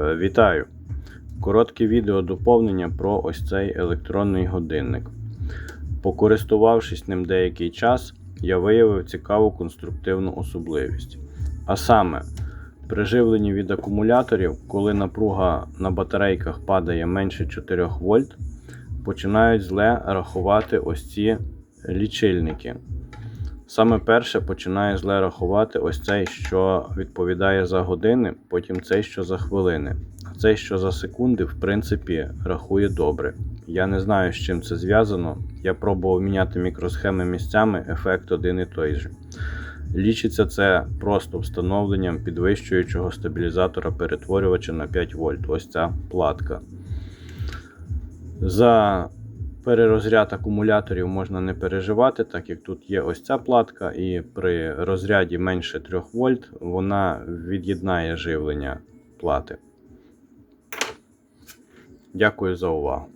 Е, Вітаю! Коротке відео доповнення про ось цей електронний годинник. Покористувавшись ним деякий час, я виявив цікаву конструктивну особливість. А саме, при живленні від акумуляторів, коли напруга на батарейках падає менше 4 вольт, починають зле рахувати ось ці лічильники. Саме перше починає зле рахувати ось цей, що відповідає за години, потім цей, що за хвилини. А цей, що за секунди, в принципі, рахує добре. Я не знаю, з чим це зв'язано. Я пробував міняти мікросхеми місцями, ефект один і той же. Лічиться це просто встановленням підвищуючого стабілізатора перетворювача на 5 вольт. Ось ця платка. За перерозряд акумуляторів можна не переживати, так як тут є ось ця платка, і при розряді менше 3 вольт вона від'єднає живлення плати. Дякую за увагу.